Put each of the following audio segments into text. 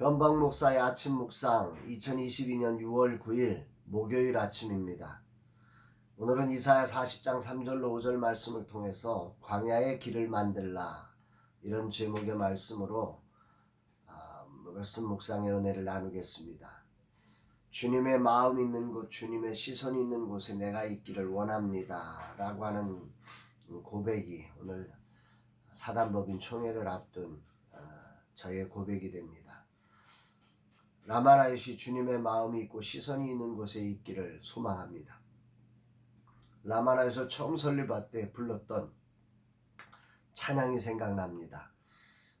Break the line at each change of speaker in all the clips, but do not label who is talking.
변방 목사의 아침 묵상 2022년 6월 9일 목요일 아침입니다. 오늘은 이사야 40장 3절로 5절 말씀을 통해서 광야의 길을 만들라 이런 제목의 말씀으로 아, 말씀 묵상의 은혜를 나누겠습니다. 주님의 마음 있는 곳, 주님의 시선 있는 곳에 내가 있기를 원합니다. 라고 하는 고백이 오늘 사단법인 총회를 앞둔 어, 저의 고백이 됩니다. 라마라이시 주님의 마음이 있고 시선이 있는 곳에 있기를 소망합니다. 라마라에서 처음 설립할 때 불렀던 찬양이 생각납니다.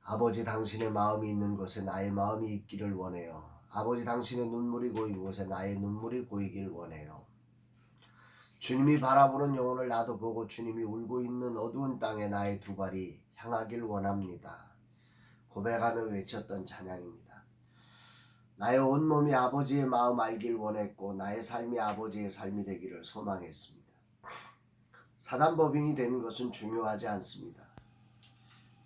아버지 당신의 마음이 있는 곳에 나의 마음이 있기를 원해요. 아버지 당신의 눈물이 고이는 곳에 나의 눈물이 고이길 원해요. 주님이 바라보는 영혼을 나도 보고 주님이 울고 있는 어두운 땅에 나의 두 발이 향하길 원합니다. 고백하며 외쳤던 찬양입니다. 나의 온몸이 아버지의 마음 알길 원했고 나의 삶이 아버지의 삶이 되기를 소망했습니다. 사단법인이 되는 것은 중요하지 않습니다.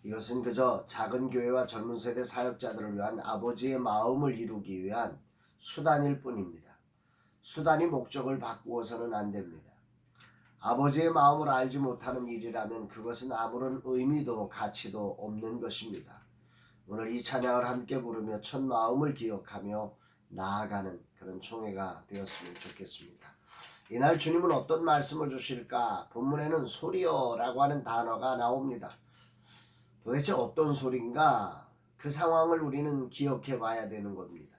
이것은 그저 작은 교회와 젊은 세대 사역자들을 위한 아버지의 마음을 이루기 위한 수단일 뿐입니다. 수단이 목적을 바꾸어서는 안 됩니다. 아버지의 마음을 알지 못하는 일이라면 그것은 아무런 의미도 가치도 없는 것입니다. 오늘 이 찬양을 함께 부르며 첫 마음을 기억하며 나아가는 그런 총회가 되었으면 좋겠습니다. 이날 주님은 어떤 말씀을 주실까? 본문에는 소리여라고 하는 단어가 나옵니다. 도대체 어떤 소리인가? 그 상황을 우리는 기억해 봐야 되는 겁니다.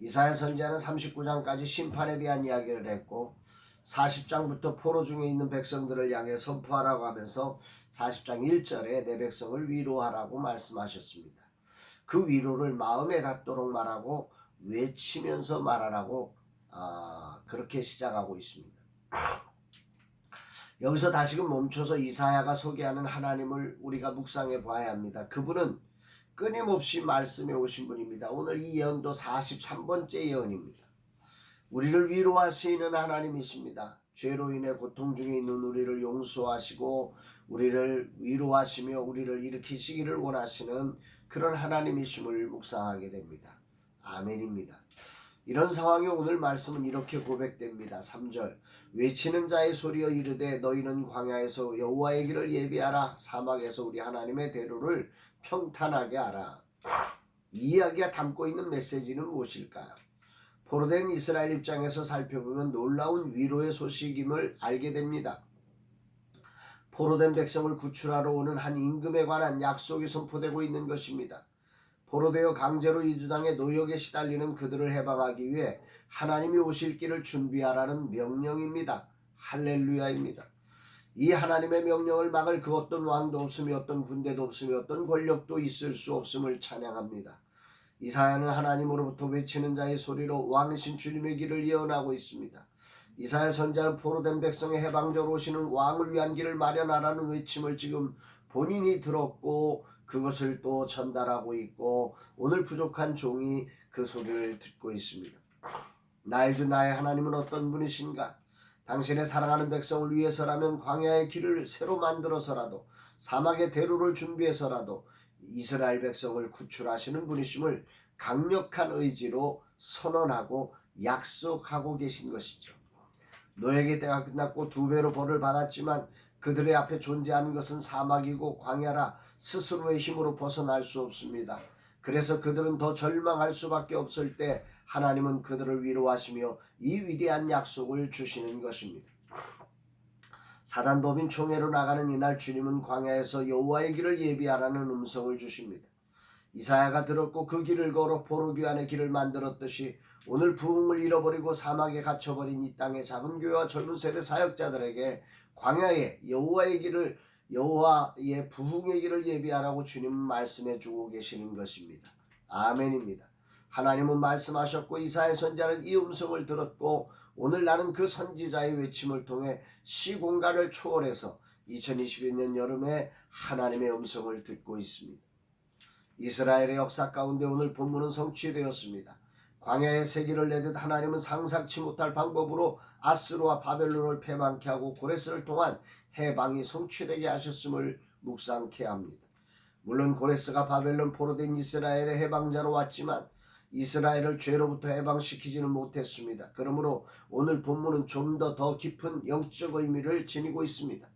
이사야 선지자는 39장까지 심판에 대한 이야기를 했고 40장부터 포로 중에 있는 백성들을 향해 선포하라고 하면서 40장 1절에 내 백성을 위로하라고 말씀하셨습니다. 그 위로를 마음에 닿도록 말하고 외치면서 말하라고 아, 그렇게 시작하고 있습니다. 여기서 다시금 멈춰서 이사야가 소개하는 하나님을 우리가 묵상해 봐야 합니다. 그분은 끊임없이 말씀해 오신 분입니다. 오늘 이 예언도 43번째 예언입니다. 우리를 위로하시는 하나님이십니다. 죄로 인해 고통 중에 있는 우리를 용서하시고 우리를 위로하시며 우리를 일으키시기를 원하시는 그런 하나님이심을 묵상하게 됩니다. 아멘입니다. 이런 상황에 오늘 말씀은 이렇게 고백됩니다. 3절 외치는 자의 소리여 이르되 너희는 광야에서 여호와의 길을 예비하라 사막에서 우리 하나님의 대로를 평탄하게 하라. 이 이야기가 담고 있는 메시지는 무엇일까요? 포로된 이스라엘 입장에서 살펴보면 놀라운 위로의 소식임을 알게 됩니다. 포로된 백성을 구출하러 오는 한 임금에 관한 약속이 선포되고 있는 것입니다. 포로되어 강제로 이주당해 노역에 시달리는 그들을 해방하기 위해 하나님이 오실 길을 준비하라는 명령입니다. 할렐루야입니다. 이 하나님의 명령을 막을 그 어떤 왕도 없으며 어떤 군대도 없으며 어떤 권력도 있을 수 없음을 찬양합니다. 이사야는 하나님으로부터 외치는 자의 소리로 왕이신 주님의 길을 예언하고 있습니다. 이사야 선자는 포로된 백성의 해방자로 오시는 왕을 위한 길을 마련하라는 외침을 지금 본인이 들었고 그것을 또 전달하고 있고 오늘 부족한 종이 그 소리를 듣고 있습니다. 나의 주 나의 하나님은 어떤 분이신가? 당신의 사랑하는 백성을 위해서라면 광야의 길을 새로 만들어서라도 사막의 대로를 준비해서라도 이스라엘 백성을 구출하시는 분이심을 강력한 의지로 선언하고 약속하고 계신 것이죠. 노예의 때가 끝났고 두 배로 벌을 받았지만 그들의 앞에 존재하는 것은 사막이고 광야라 스스로의 힘으로 벗어날 수 없습니다. 그래서 그들은 더 절망할 수밖에 없을 때 하나님은 그들을 위로하시며 이 위대한 약속을 주시는 것입니다. 사단법인 총회로 나가는 이날 주님은 광야에서 여호와의 길을 예비하라는 음성을 주십니다. 이사야가 들었고 그 길을 걸어 포로귀환의 길을 만들었듯이 오늘 부흥을 잃어버리고 사막에 갇혀버린 이 땅의 작은 교회와 젊은 세대 사역자들에게 광야에 여호와의 길을 여호와의 부흥의 길을 예비하라고 주님은 말씀해 주고 계시는 것입니다. 아멘입니다. 하나님은 말씀하셨고 이사야 선자는 이 음성을 들었고 오늘 나는 그 선지자의 외침을 통해 시공간을 초월해서 2021년 여름에 하나님의 음성을 듣고 있습니다. 이스라엘의 역사 가운데 오늘 본문은 성취되었습니다. 광야의 세기를 내듯 하나님은 상상치 못할 방법으로 아스루와 바벨론을 패망케 하고 고레스를 통한 해방이 성취되게 하셨음을 묵상케 합니다. 물론 고레스가 바벨론 포로된 이스라엘의 해방자로 왔지만 이스라엘을 죄로부터 해방시키지는 못했습니다. 그러므로 오늘 본문은 좀더더 깊은 영적 의미를 지니고 있습니다.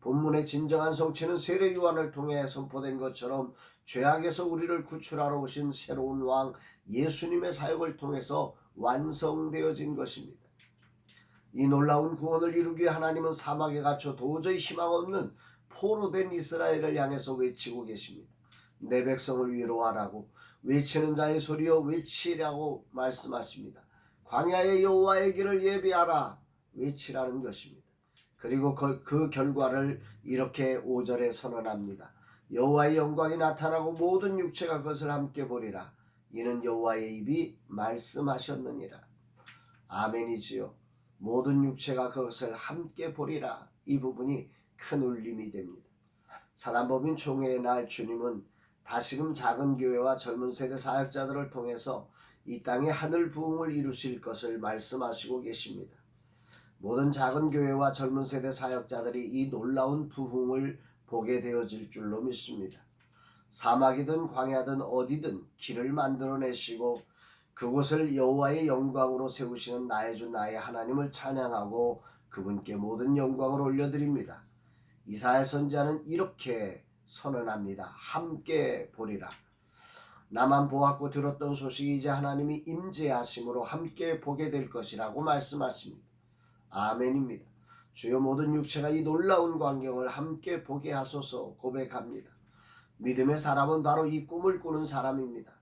본문의 진정한 성취는 세례 요한을 통해 선포된 것처럼 죄악에서 우리를 구출하러 오신 새로운 왕 예수님의 사역을 통해서 완성되어진 것입니다. 이 놀라운 구원을 이루기 하나님은 사막에 갇혀 도저히 희망 없는 포로된 이스라엘을 향해서 외치고 계십니다. 내 백성을 위로하라고 외치는 자의 소리여 외치라고 말씀하십니다. 광야의 여호와의 길을 예비하라 외치라는 것입니다. 그리고 그, 그 결과를 이렇게 5절에 선언합니다. 여호와의 영광이 나타나고 모든 육체가 그것을 함께 보리라. 이는 여호와의 입이 말씀하셨느니라. 아멘이지요. 모든 육체가 그것을 함께 보리라. 이 부분이 큰 울림이 됩니다. 사단법인 총회의 날 주님은 다시금 작은 교회와 젊은 세대 사역자들을 통해서 이 땅에 하늘 부흥을 이루실 것을 말씀하시고 계십니다. 모든 작은 교회와 젊은 세대 사역자들이 이 놀라운 부흥을 보게 되어질 줄로 믿습니다. 사막이든 광야든 어디든 길을 만들어내시고 그곳을 여호와의 영광으로 세우시는 나의 주 나의 하나님을 찬양하고 그분께 모든 영광을 올려드립니다. 이사야 선지자는 이렇게 선언합니다. 함께 보리라. 나만 보았고 들었던 소식이 이제 하나님이 임재하심으로 함께 보게 될 것이라고 말씀하십니다. 아멘입니다. 주여 모든 육체가 이 놀라운 광경을 함께 보게 하소서 고백합니다. 믿음의 사람은 바로 이 꿈을 꾸는 사람입니다.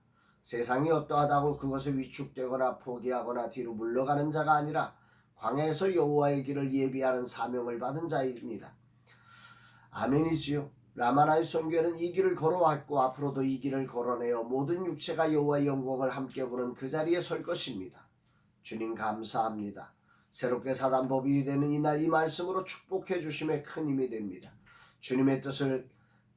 세상이 어떠하다고 그것을 위축되거나 포기하거나 뒤로 물러가는 자가 아니라 광야에서 여호와의 길을 예비하는 사명을 받은 자입니다. 아멘이지요. 라마나의 선교회는 이 길을 걸어왔고 앞으로도 이 길을 걸어내어 모든 육체가 여호와의 영광을 함께 보는 그 자리에 설 것입니다. 주님 감사합니다. 새롭게 사단법이 되는 이날 이 말씀으로 축복해 주심에 큰 힘이 됩니다. 주님의 뜻을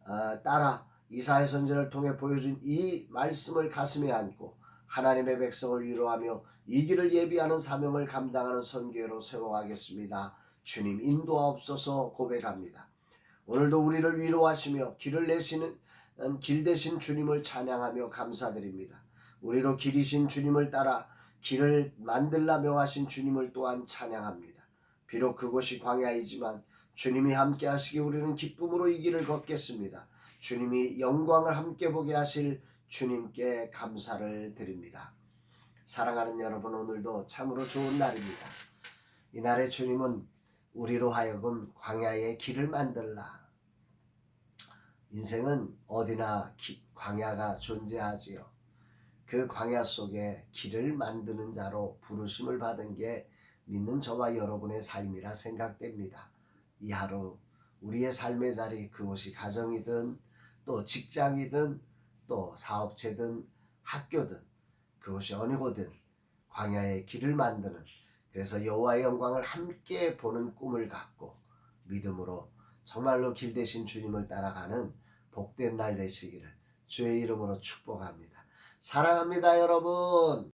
어, 따라 이사의 선전을 통해 보여준 이 말씀을 가슴에 안고 하나님의 백성을 위로하며 이 길을 예비하는 사명을 감당하는 선교로 세워가겠습니다. 주님 인도하옵소서 고백합니다. 오늘도 우리를 위로하시며 길을 내시는 음, 길 대신 주님을 찬양하며 감사드립니다. 우리로 길이신 주님을 따라 길을 만들라 명하신 주님을 또한 찬양합니다. 비록 그곳이 광야이지만 주님이 함께 하시기 우리는 기쁨으로 이 길을 걷겠습니다. 주님이 영광을 함께 보게 하실 주님께 감사를 드립니다. 사랑하는 여러분 오늘도 참으로 좋은 날입니다. 이날의 주님은 우리로 하여금 광야의 길을 만들라. 인생은 어디나 기- 광야가 존재하지요. 그 광야 속에 길을 만드는 자로 부르심을 받은 게 믿는 저와 여러분의 삶이라 생각됩니다. 이 하루 우리의 삶의 자리 그곳이 가정이든 또 직장이든 또 사업체든 학교든 그것이 어느 곳든 광야의 길을 만드는 그래서 여호와의 영광을 함께 보는 꿈을 갖고 믿음으로 정말로 길 대신 주님을 따라가는 복된 날 되시기를 주의 이름으로 축복합니다. 사랑합니다, 여러분.